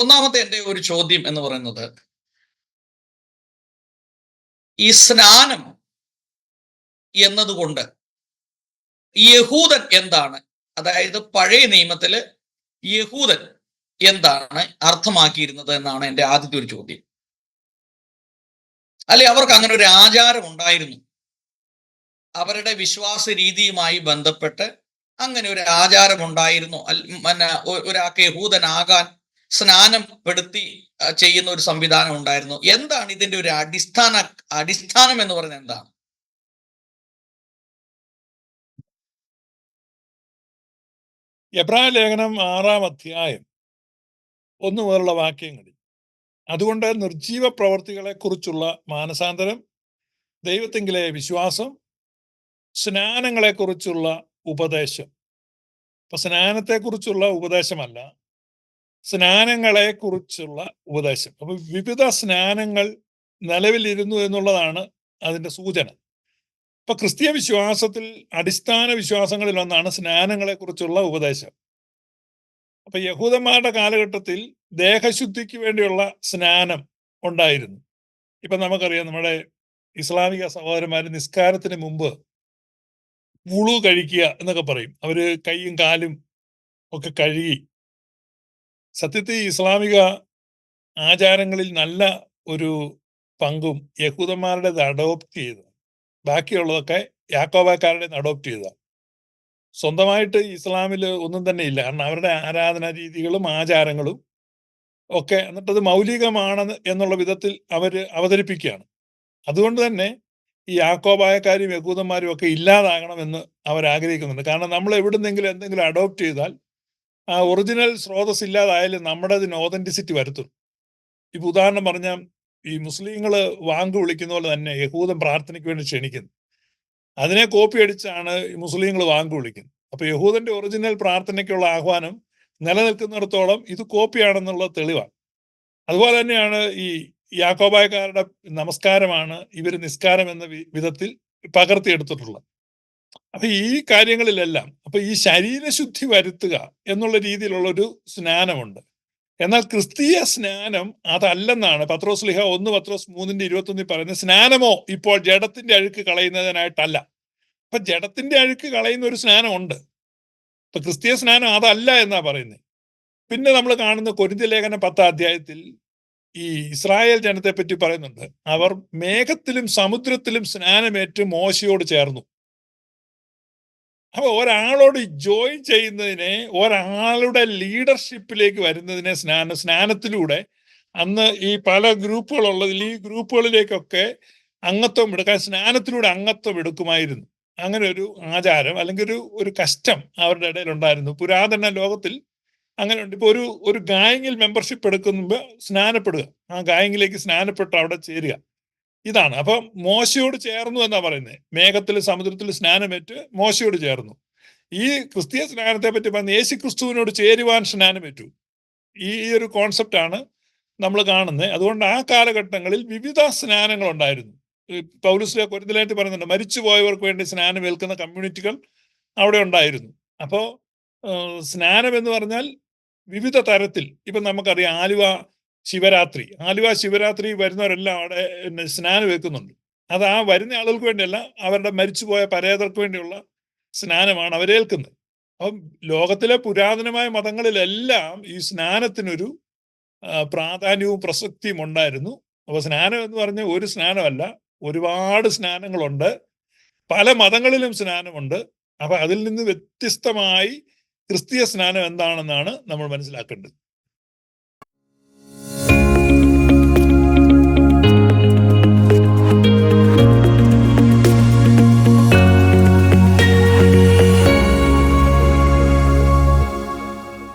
ഒന്നാമത്തെ എന്റെ ഒരു ചോദ്യം എന്ന് പറയുന്നത് ഈ സ്നാനം എന്നതുകൊണ്ട് യഹൂദൻ എന്താണ്? അതായത് പഴയ നിയമത്തിൽ യഹൂദൻ എന്താണ് അർത്ഥമാക്കിയിരുന്നത് എന്നാണ് എന്റെ ആദ്യത്തെ ഒരു ചോദ്യം. അല്ലെ അവർക്ക് അങ്ങനെ ഒരു ആചാരം ഉണ്ടായിരുന്നു. അവരുടെ വിശ്വാസ രീതിയുമായി ബന്ധപ്പെട്ട് അങ്ങനെ ഒരു ആചാരം ഉണ്ടായിരുന്നു. അല്ല ഒരാൾക്ക് യഹൂദനാകാൻ സ്നാനം പെടുത്തി ചെയ്യുന്ന ഒരു സംവിധാനം ഉണ്ടായിരുന്നു. എന്താണ് ഇതിന്റെ ഒരു അടിസ്ഥാന അടിസ്ഥാനം എന്ന് പറയുന്നത് എന്താണ്? എബ്രായ ലേഖനം ആറാം അധ്യായം ഒന്നു മുതലുള്ള വാക്യങ്ങളിൽ അതുകൊണ്ട് നിർജീവ പ്രവർത്തികളെ കുറിച്ചുള്ള മാനസാന്തരം ദൈവത്തെങ്കിലെ വിശ്വാസം സ്നാനങ്ങളെക്കുറിച്ചുള്ള ഉപദേശം. അപ്പൊ സ്നാനത്തെക്കുറിച്ചുള്ള ഉപദേശമല്ല സ്നാനങ്ങളെ കുറിച്ചുള്ള ഉപദേശം. അപ്പൊ വിവിധ സ്നാനങ്ങൾ നിലവിലിരുന്നു എന്നുള്ളതാണ് അതിന്റെ സൂചന. ഇപ്പൊ ക്രിസ്തീയ വിശ്വാസത്തിൽ അടിസ്ഥാന വിശ്വാസങ്ങളിൽ ഒന്നാണ് സ്നാനങ്ങളെ കുറിച്ചുള്ള ഉപദേശം. അപ്പൊ യഹൂദന്മാരുടെ കാലഘട്ടത്തിൽ ദേഹശുദ്ധിക്ക് വേണ്ടിയുള്ള സ്നാനം ഉണ്ടായിരുന്നു. ഇപ്പൊ നമുക്കറിയാം നമ്മുടെ ഇസ്ലാമിക സഹോദരന്മാർ നിസ്കാരത്തിന് മുമ്പ് മുളു കഴിക്കുക എന്നൊക്കെ പറയും. അവർ കൈയും കാലും ഒക്കെ കഴുകി സത്യത്തിൽ ഇസ്ലാമിക ആചാരങ്ങളിൽ നല്ല ഒരു പങ്കും യഹൂദന്മാരുടേത് അഡോപ്റ്റ് ചെയ്ത്. ബാക്കിയുള്ളതൊക്കെ യാക്കോബാക്കാരുടെ അഡോപ്റ്റ് ചെയ്ത. സ്വന്തമായിട്ട് ഇസ്ലാമിൽ ഒന്നും തന്നെ ഇല്ല. കാരണം അവരുടെ ആരാധനാ രീതികളും ആചാരങ്ങളും ഒക്കെ എന്നിട്ടത് മൗലികമാണ് എന്നുള്ള വിധത്തിൽ അവർ അവതരിപ്പിക്കുകയാണ്. അതുകൊണ്ട് തന്നെ ഈ യാക്കോബായക്കാരും യഹൂദന്മാരും ഒക്കെ ഇല്ലാതാകണമെന്ന് അവർ ആഗ്രഹിക്കുന്നുണ്ട് കാരണം നമ്മൾ എവിടുന്നെങ്കിലും എന്തെങ്കിലും അഡോപ്റ്റ് ചെയ്താൽ ആ ഒറിജിനൽ സ്രോതസ് ഇല്ലാതായാലും നമ്മുടെ അതിന് ഓതന്റിസിറ്റി വരുത്തും. ഇപ്പൊ ഉദാഹരണം പറഞ്ഞാൽ ഈ മുസ്ലിങ്ങൾ വാങ്ക് വിളിക്കുന്ന പോലെ തന്നെ യഹൂദൻ പ്രാർത്ഥനയ്ക്ക് വേണ്ടി ക്ഷണിക്കുന്നു. അതിനെ കോപ്പി അടിച്ചാണ് മുസ്ലിങ്ങൾ വാങ്ക് വിളിക്കുന്നത്. അപ്പൊ യഹൂദന്റെ ഒറിജിനൽ പ്രാർത്ഥനയ്ക്കുള്ള ആഹ്വാനം നിലനിൽക്കുന്നിടത്തോളം ഇത് കോപ്പിയാണെന്നുള്ള തെളിവാണ്. അതുപോലെ തന്നെയാണ് ഈ യാക്കോബായക്കാരുടെ നമസ്കാരമാണ് ഇവർ നിസ്കാരം എന്ന വിധത്തിൽ പകർത്തിയെടുത്തിട്ടുള്ളത്. അപ്പൊ ഈ കാര്യങ്ങളിലെല്ലാം അപ്പൊ ഈ ശരീരശുദ്ധി വരുത്തുക എന്നുള്ള രീതിയിലുള്ള ഒരു സ്നാനമുണ്ട്. എന്നാൽ ക്രിസ്തീയ സ്നാനം അതല്ലെന്നാണ് പത്രോസ് ലിഹ ഒന്ന് പത്രോസ് മൂന്നിന്റെ ഇരുപത്തൊന്നിൽ പറയുന്നത്. സ്നാനമോ ഇപ്പോൾ ജഡത്തിന്റെ അഴുക്ക് കളയുന്നതിനായിട്ടല്ല. അപ്പൊ ജഡത്തിന്റെ അഴുക്ക് കളയുന്ന ഒരു സ്നാനമുണ്ട്. ഇപ്പൊ ക്രിസ്തീയ സ്നാനം അതല്ല എന്നാ പറയുന്നത് പിന്നെ നമ്മൾ കാണുന്ന കൊരിന്തി ലേഖനം പത്താം അധ്യായത്തിൽ ഈ ഇസ്രായേൽ ജനത്തെ പറ്റി പറയുന്നുണ്ട്. അവർ മേഘത്തിലും സമുദ്രത്തിലും സ്നാനമേറ്റ് മോശയോട് ചേർന്നു. അപ്പൊ ഒരാളോട് ജോയിൻ ചെയ്യുന്നതിനെ ഒരാളുടെ ലീഡർഷിപ്പിലേക്ക് വരുന്നതിനെ സ്നാന സ്നാനത്തിലൂടെ അന്ന് ഈ പല ഗ്രൂപ്പുകളുള്ളതിൽ ഈ ഗ്രൂപ്പുകളിലേക്കൊക്കെ അംഗത്വം എടുക്കാൻ സ്നാനത്തിലൂടെ അംഗത്വം എടുക്കുമായിരുന്നു. അങ്ങനെ ഒരു ആചാരം അല്ലെങ്കിൽ ഒരു ഒരു കഷ്ടം അവരുടെ ഇടയിൽ ഉണ്ടായിരുന്നു. പുരാതന ലോകത്തിൽ അങ്ങനെ ഉണ്ട് ഇപ്പൊ ഒരു ഒരു ഗായങ്ങിൽ മെമ്പർഷിപ്പ് എടുക്കുമ്പോൾ സ്നാനപ്പെടുക. ആ ഗായങ്ങിലേക്ക് സ്നാനപ്പെട്ട് അവിടെ ചേരുക. ഇതാണ്. അപ്പൊ മോശയോട് ചേർന്നു എന്നാ പറയുന്നത് മേഘത്തിൽ സമുദ്രത്തിൽ സ്നാനമേറ്റ് മോശയോട് ചേർന്നു. ഈ ക്രിസ്തീയ സ്നാനത്തെ പറ്റി പറഞ്ഞ യേശു ക്രിസ്തുവിനോട് ചേരുവാൻ സ്നാനമേറ്റു. ഈ ഒരു കോൺസെപ്റ്റ് ആണ് നമ്മൾ കാണുന്നത് അതുകൊണ്ട് ആ കാലഘട്ടങ്ങളിൽ വിവിധ സ്നാനങ്ങൾ ഉണ്ടായിരുന്നു പൗലുസിലെ കൊരിന്തലായിട്ട് പറയുന്നുണ്ട് മരിച്ചുപോയവർക്ക് വേണ്ടി സ്നാനം ഏൽക്കുന്ന കമ്മ്യൂണിറ്റികൾ അവിടെ ഉണ്ടായിരുന്നു. അപ്പോൾ സ്നാനം എന്ന് പറഞ്ഞാൽ വിവിധ തരത്തിൽ. ഇപ്പൊ നമുക്കറിയാം ആലുവ ശിവരാത്രി. ആലുവ ശിവരാത്രി വരുന്നവരെല്ലാം അവിടെ സ്നാനം വെക്കുന്നുണ്ട് അത് ആ വരുന്ന ആളുകൾക്ക് വേണ്ടിയല്ല അവരുടെ മരിച്ചുപോയ പരേതർക്ക് വേണ്ടിയുള്ള സ്നാനമാണ് അവരേൽക്കുന്നത് അപ്പം ലോകത്തിലെ പുരാതനമായ മതങ്ങളിലെല്ലാം ഈ സ്നാനത്തിനൊരു പ്രാധാന്യവും പ്രസക്തിയും ഉണ്ടായിരുന്നു. അപ്പൊ സ്നാനം എന്ന് പറഞ്ഞ ഒരു സ്നാനമല്ല ഒരുപാട് സ്നാനങ്ങളുണ്ട്. പല മതങ്ങളിലും സ്നാനമുണ്ട്. അപ്പൊ അതിൽ നിന്ന് വ്യത്യസ്തമായി ക്രിസ്തീയ സ്നാനം എന്താണെന്നാണ് നമ്മൾ മനസ്സിലാക്കേണ്ടത്.